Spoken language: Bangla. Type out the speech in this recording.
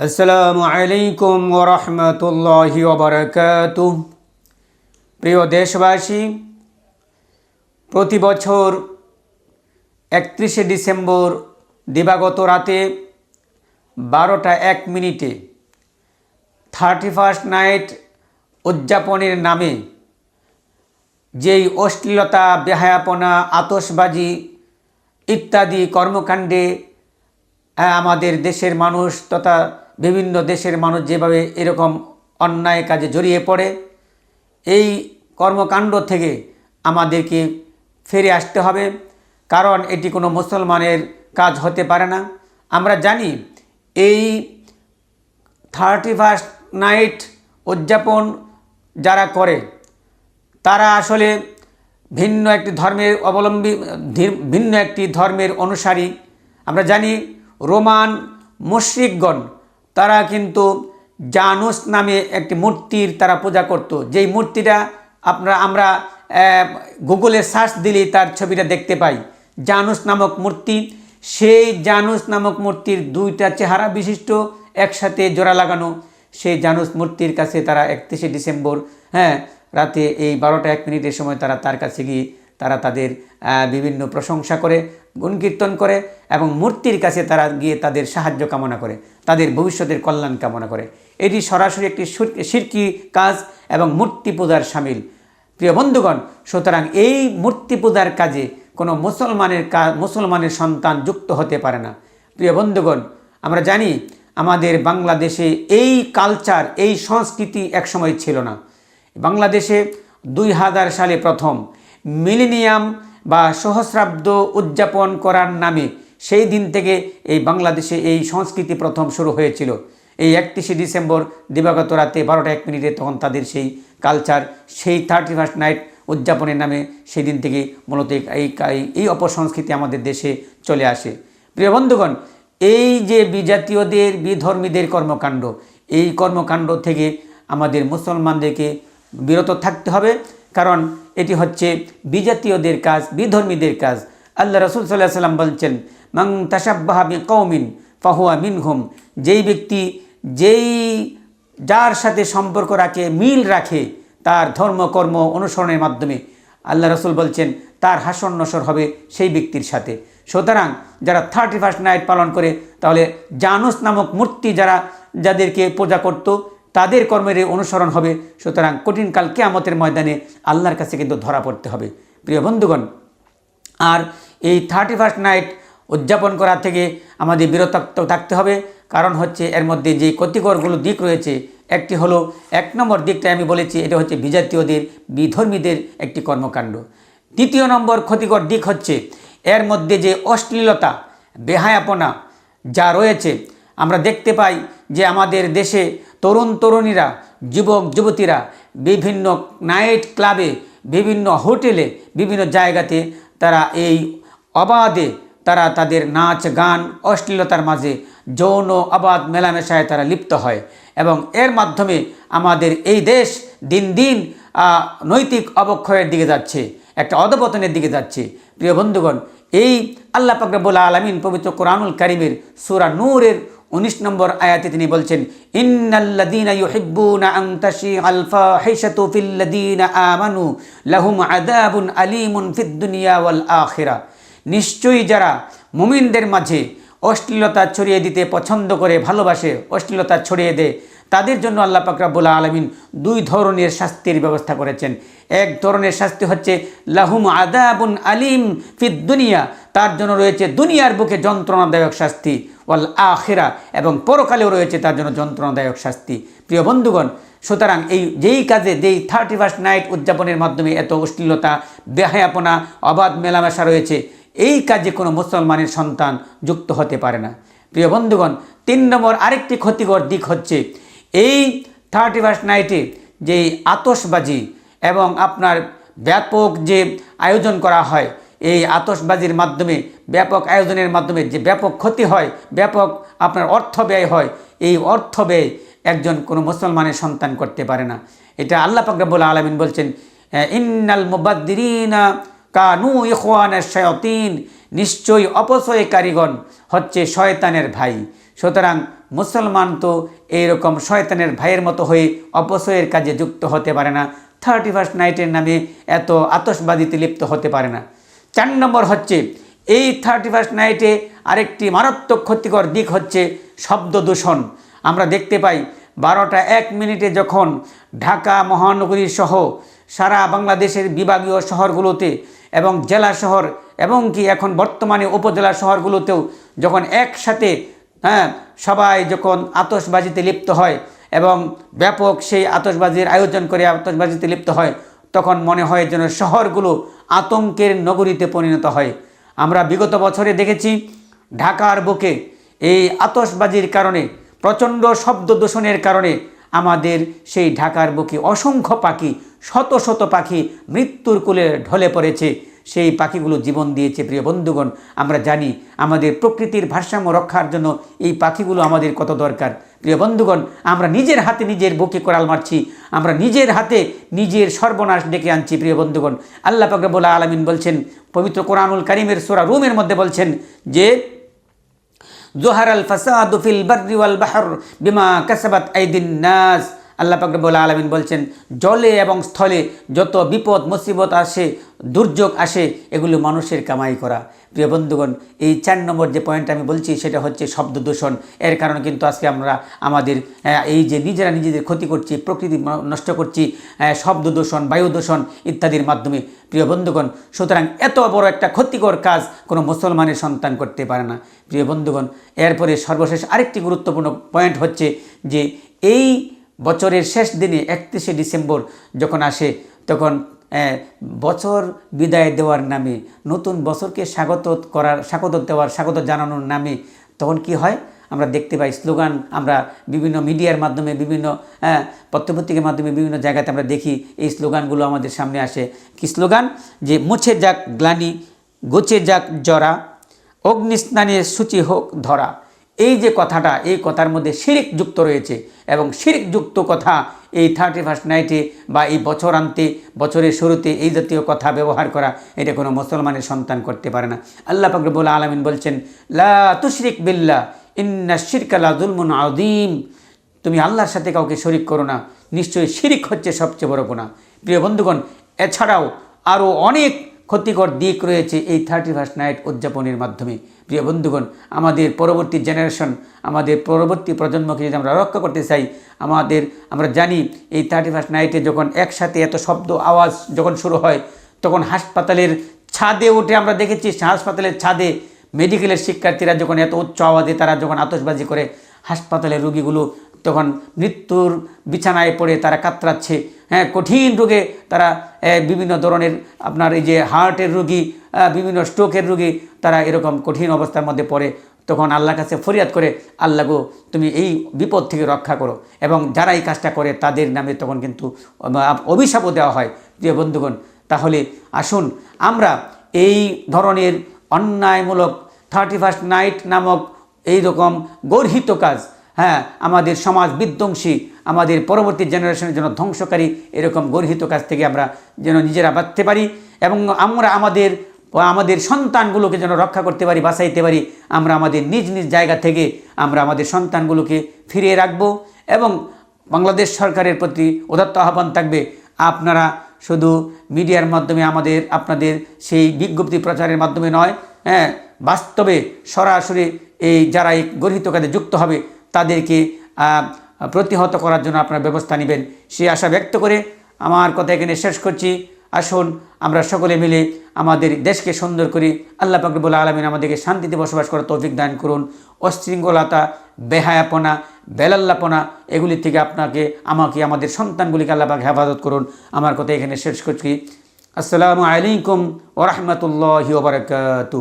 আসসালামু আলাইকুম ওরহমতুল্লাহি ওবরাকাত প্রিয় দেশবাসী, প্রতি বছর একত্রিশে ডিসেম্বর দিবাগত রাতে বারোটা এক মিনিটে থার্টি ফার্স্ট নাইট উদযাপনের নামে যেই অশ্লীলতা, বেহায়াপনা আতসবাজি ইত্যাদি কর্মকাণ্ডে আমাদের দেশের মানুষ তথা বিভিন্ন দেশের মানুষ যেভাবে এরকম অন্যায় কাজে জড়িয়ে পড়ে, এই কর্মকাণ্ড থেকে আমাদেরকে ফিরে আসতে হবে। কারণ এটি কোনো মুসলমানের কাজ হতে পারে না। আমরা জানি এই থার্টি ফার্স্ট নাইট উদযাপন যারা করে, তারা আসলে ভিন্ন একটি ধর্মের অবলম্বী ভিন্ন একটি ধর্মের অনুসারী। আমরা জানি রোমান মুশ্রিকগণ তারা কিন্তু জানুস নামে একটি মূর্তির তারা পূজা করত। যেই মূর্তিটা আপনারা, আমরা গুগলে সার্চ দিলেই তার ছবিটা দেখতে পাই। জানুস নামক মূর্তি, সেই জানুস নামক মূর্তির দুইটা চেহারা বিশিষ্ট, একসাথে জোড়া লাগানো। সেই জানুস মূর্তির কাছে তারা একত্রিশে ডিসেম্বর হ্যাঁ রাতে এই বারোটা এক মিনিটের সময় তারা তার কাছে গিয়ে তারা তাদের বিভিন্ন প্রশংসা করে। গুণকীর্তন করে এবং মূর্তির কাছে তারা গিয়ে তাদের সাহায্য কামনা করে, তাদের ভবিষ্যতের কল্যাণ কামনা করে। এটি সরাসরি একটি সুর- শিরকি কাজ এবং মূর্তি পূজার সামিল। প্রিয় বন্ধুগণ, সুতরাং এই মূর্তি পূজার কাজে কোনো মুসলমানের কা মুসলমানের সন্তান যুক্ত হতে পারে না। প্রিয় বন্ধুগণ, আমরা জানি আমাদের বাংলাদেশে এই কালচার, এই সংস্কৃতি একসময় ছিল না। বাংলাদেশে দুই হাজার সালে প্রথম মিলিনিয়াম বা সহস্রাব্দ উদযাপন করার নামে সেই দিন থেকে এই বাংলাদেশে এই সংস্কৃতি প্রথম শুরু হয়েছিল। এই একত্রিশে ডিসেম্বর দিবাগত রাতে বারোটা এক মিনিটে তখন তাদের সেই কালচার, সেই থার্টি ফার্স্ট নাইট উদযাপনের নামে সেই দিন থেকে মূলত এই, এই- অপসংস্কৃতি আমাদের দেশে চলে আসে। প্রিয় বন্ধুগণ, এই যে বিজাতীয়দের, বিধর্মীদের কর্মকাণ্ড, এই কর্মকাণ্ড থেকে আমাদের মুসলমানদেরকে বিরত থাকতে হবে। কারণ এটি হচ্ছে বিজাতীয়দের কাজ, বিধর্মীদের কাজ। আল্লাহ রসুল সাল্লাহ সাল্লাম বলছেন মাং তাসাব্বাহা বি কৌমিন ফাহুয়া মিনহুম যেই ব্যক্তি যেই, যার সাথে সম্পর্ক রাখে, মিল রাখে, তার ধর্মকর্ম অনুসরণের মাধ্যমে। আল্লাহ রসুল বলছেন, তার হাসন নসর হবে সেই ব্যক্তির সাথে। সুতরাং যারা থার্টি ফার্স্ট নাইট পালন করে, তাহলে জানুস নামক মূর্তি যারা, যাদেরকে পূজা করত তাদের কর্মের অনুসরণ হবে। সুতরাং কঠিনকাল কেয়ামতের ময়দানে আল্লাহর কাছে কিন্তু ধরা পড়তে হবে। প্রিয় বন্ধুগণ, আর এই থার্টি ফার্স্ট নাইট উদযাপন করা থেকে আমাদের বিরত থাকতে- হবে। কারণ হচ্ছে এর মধ্যে যে ক্ষতিকরগুলো দিক রয়েছে, একটি হলো, এক নম্বর দিকটা আমি বলেছি, এটা হচ্ছে বিজাতীয়দের, বিধর্মীদের একটি কর্মকাণ্ড। দ্বিতীয় নম্বর ক্ষতিকর দিক হচ্ছে, এর মধ্যে যে অশ্লীলতা, বেহায়াপনা যা রয়েছে, আমরা দেখতে পাই যে আমাদের দেশে তরুণ তরুণীরা, যুবক যুবতীরা বিভিন্ন নাইট ক্লাবে, বিভিন্ন হোটেলে, বিভিন্ন জায়গাতে তারা এই অবাধে তারা তাদের নাচ, গান, অশ্লীলতার মাঝে যৌন অবাধ মেলামেশায় তারা লিপ্ত হয় এবং এর মাধ্যমে আমাদের এই দেশ দিন দিন নৈতিক অবক্ষয়ের দিকে যাচ্ছে, একটা অধপতনের দিকে যাচ্ছে। প্রিয় বন্ধুগণ, এই আল্লাহ পাকরাবুল আলমিন পবিত্র কোরআনুল কারিমের সুরা নূরের উনিশ নম্বর আয়াতে তিনি বলছেন আযাবুন আলীমুন নিশ্চয়ই যারা মুমিনদের মাঝে অশ্লীলতা ছড়িয়ে দিতে পছন্দ করে, ভালোবাসে, অশ্লীলতা ছড়িয়ে দেয়, তাদের জন্য আল্লাহ পাকরাবুল আলমিন দুই ধরনের শাস্তির ব্যবস্থা করেছেন। এক ধরনের শাস্তি হচ্ছে, লাহুম আদাবুন আলিম ফিদ দুনিয়া। তার জন্য রয়েছে দুনিয়ার বুকে যন্ত্রণাদায়ক শাস্তি। ওয়াল আখেরা, এবং পরকালেও রয়েছে তার জন্য যন্ত্রণাদায়ক শাস্তি। প্রিয় বন্ধুগণ, সুতরাং এই যেই কাজে, যেই থার্টি ফার্স্ট নাইট উদযাপনের মাধ্যমে এত অশ্লীলতা, বেহায়াপনা, অবাধ মেলামেশা রয়েছে, এই কাজে কোনো মুসলমানের সন্তান যুক্ত হতে পারে না। প্রিয় বন্ধুগণ, তিন নম্বর আরেকটি ক্ষতিকর দিক হচ্ছে, এই থার্টি ফার্স্ট নাইটে যে আতসবাজি এবং আপনার ব্যাপক যে আয়োজন করা হয় এই আতসবাজির মাধ্যমে, ব্যাপক আয়োজনের মাধ্যমে যে ব্যাপক ক্ষতি হয়, ব্যাপক আপনার অর্থ ব্যয় হয়, এই অর্থ ব্যয় একজন কোনো মুসলমানের সন্তান করতে পারে না। এটা আল্লাহ পাকরাবুল আলমিন বলছেন ইন্নাল মুবাদ্দিরিনা কানু ইখওয়ান শয়তিন। নিশ্চয়ই অপচয় কারিগণ হচ্ছে শয়তানের ভাই। সুতরাং মুসলমান তো এইরকম শয়তানের ভাইয়ের মতো হয়ে অপচয়ের কাজে যুক্ত হতে পারে না। থার্টি ফার্স্ট নাইটের নামে এত আতসবাদিতে লিপ্ত হতে পারে না। চার নম্বর হচ্ছে, এই থার্টি ফার্স্ট নাইটে আরেকটি মারাত্মক ক্ষতিকর দিক হচ্ছে শব্দ দূষণ। আমরা দেখতে পাই, বারোটা এক মিনিটে যখন ঢাকা মহানগরী সহ সারা বাংলাদেশের বিভাগীয় শহরগুলোতে এবং জেলা শহর এবং কি এখন বর্তমানে উপজেলা শহরগুলোতেও যখন একসাথে হ্যাঁ সবাই যখন আতসবাজিতে লিপ্ত হয় এবং ব্যাপক সেই আতসবাজির আয়োজন করে আতসবাজিতে লিপ্ত হয়, তখন মনে হয় যেন শহরগুলো আতঙ্কের নগরীতে পরিণত হয়। আমরা বিগত বছরে দেখেছি ঢাকার বুকে এই আতসবাজির কারণে, প্রচণ্ড শব্দ দূষণের কারণে আমাদের সেই ঢাকার বুকে অসংখ্য পাখি, শত শত পাখি মৃত্যুর কোলে ঢলে পড়েছে। সেই পাখিগুলো জীবন দিয়েছে, প্রিয় বন্ধুগণ, আমরা জানি আমাদের প্রকৃতির ভারসাম্য রক্ষার জন্য এই পাখিগুলো আমাদের কত দরকার। প্রিয় বন্ধুগণ, আমরা নিজের হাতে নিজের বুকে কোরাল মারছি, আমরা নিজের হাতে নিজের সর্বনাশ ডেকে আনছি, প্রিয় বন্ধুগণ। আল্লাহ পাকরবুল্লাহ আলমিন বলছেন, পবিত্র কোরআনুল করিমের সোরা রুমের মধ্যে বলছেন যে জোহার আল ফাসাদ ফিল বার্রি ওয়াল বাহর বিমা কাসাবাত আইদিন নাস। আল্লাহ পাকরবুল আলমিন বলছেন, জলে এবং স্থলে যত বিপদ, মুসিবত আসে, দুর্যোগ আসে, এগুলো মানুষের কামাই করা। প্রিয় বন্ধুগণ, এই চার নম্বর যে পয়েন্ট আমি বলছি, সেটা হচ্ছে শব্দ দূষণ। এর কারণে কিন্তু আজকে আমরা আমাদের এই যে নিজেরা নিজেদের ক্ষতি করছি, প্রকৃতি নষ্ট করছি শব্দ দূষণ, বায়ু দূষণ ইত্যাদির মাধ্যমে। প্রিয় বন্ধুগণ, সুতরাং এত বড় একটা ক্ষতিকর কাজ কোনো মুসলমানের সন্তান করতে পারে না। প্রিয় বন্ধুগণ, এরপরে সর্বশেষ আরেকটি গুরুত্বপূর্ণ পয়েন্ট হচ্ছে যে, এই বছরের শেষ দিনে একত্রিশে ডিসেম্বর যখন আসে, তখন বছর বিদায় দেওয়ার নামে, নতুন বছরকে স্বাগত করার, স্বাগত দেওয়ার, স্বাগত জানানোর নামে, তখন কি হয়? আমরা দেখতে পাই স্লোগান, আমরা বিভিন্ন মিডিয়ার মাধ্যমে, বিভিন্ন পত্রপত্রিকার মাধ্যমে, বিভিন্ন জায়গাতে আমরা দেখি, এই স্লোগানগুলো আমাদের সামনে আসে। কি স্লোগান? যে, মুছে যাক গ্লানি, গোছে যাক জরা অগ্নিস্নানে সূচি হোক ধরা। এই যে কথাটা, এই কথার মধ্যে শিরিক যুক্ত রয়েছে এবং শিরিক যুক্ত কথা এই থার্টি ফার্স্ট নাইটে বা এই বছর আনতে, বছরের শুরুতে এই জাতীয় কথা ব্যবহার করা, এটা কোনো মুসলমানের সন্তান করতে পারে না। আল্লাহ পাকরবুল আলমিন বলছেন, লা তুশরিক বিল্লা ইন্না শিরকালা জুলমুন আদিম তুমি আল্লাহর সাথে কাউকে শরিক করো না, নিশ্চয়ই শিরিক হচ্ছে সবচেয়ে বড় গুণা প্রিয় বন্ধুগণ, এছাড়াও আরও অনেক ক্ষতিকর দিক রয়েছে এই থার্টি ফার্স্ট নাইট উদযাপনের মাধ্যমে। প্রিয় বন্ধুগণ, আমাদের পরবর্তী জেনারেশন আমাদের পরবর্তী প্রজন্মকে যদি আমরা রক্ষা করতে চাই, আমাদের, আমরা জানি এই থার্টি ফার্স্ট নাইটে যখন একসাথে এত শব্দ আওয়াজ যখন শুরু হয়, তখন হাসপাতালের ছাদে উঠে আমরা দেখেছি, হাসপাতালের ছাদে মেডিকেলের শিক্ষার্থীরা যখন এত উচ্চ আওয়াজে তারা যখন আতসবাজি করে, হাসপাতালের রুগীগুলো তখন মৃত্যুর বিছানায় পড়ে তারা কাতরাচ্ছে। হ্যাঁ কঠিন রোগে তারা বিভিন্ন ধরনের আপনার এই যে হার্টের রুগী বিভিন্ন স্ট্রোকের রুগী তারা এরকম কঠিন অবস্থার মধ্যে পড়ে। তখন আল্লাহর কাছে ফরিয়াদ করে, আল্লাহ গো, তুমি এই বিপদ থেকে রক্ষা করো। এবং যারা এই কাজটা করে তাদের নামে তখন কিন্তু অভিশাপও দেওয়া হয়। প্রিয় বন্ধুগণ, তাহলে আসুন আমরা এই ধরনের অন্যায়মূলক থার্টি ফার্স্ট নাইট নামক এই রকম গর্হিত কাজ হ্যাঁ আমাদের সমাজ বিধ্বংসী, আমাদের পরবর্তী জেনারেশনের জন্য ধ্বংসকারী এরকম গর্হিত কাজ থেকে আমরা যেন নিজেরা বাঁচতে পারি এবং আমরা আমাদের আমাদের সন্তানগুলোকে যেন রক্ষা করতে পারি, বাঁচাইতে পারি, আমরা আমাদের নিজ নিজ জায়গা থেকে আমরা আমাদের সন্তানগুলোকে ফিরিয়ে রাখব এবং বাংলাদেশ সরকারের প্রতি উদাত্ত আহ্বান থাকবে, আপনারা শুধু মিডিয়ার মাধ্যমে আমাদের, আপনাদের সেই বিজ্ঞপ্তি প্রচারের মাধ্যমে নয় হ্যাঁ বাস্তবে সরাসরি এই যারা এই গর্হিত কাজে যুক্ত হবে তাদেরকে প্রতিহত করার জন্য আপনারা ব্যবস্থা নেবেন। সেই আশা ব্যক্ত করে আমার কথা এখানে শেষ করছি। আসুন, আমরা সকলে মিলে আমাদের দেশকে সুন্দর করি আল্লাহ পাকবুল আলমিন আমাদেরকে শান্তিতে বসবাস করার তৌফিক দান করুন। অশৃঙ্খলতা, বেহায়াপনা, বেলাল্লাপনা, এগুলি থেকে আপনাকে, আমাকে, আমাদের সন্তানগুলিকে আল্লাহ পাক হেফাজত করুন। আমার কথা এখানে শেষ করছি। আসসালামু আলাইকুম ওরহমতুল্লাহ ওবরাকাতু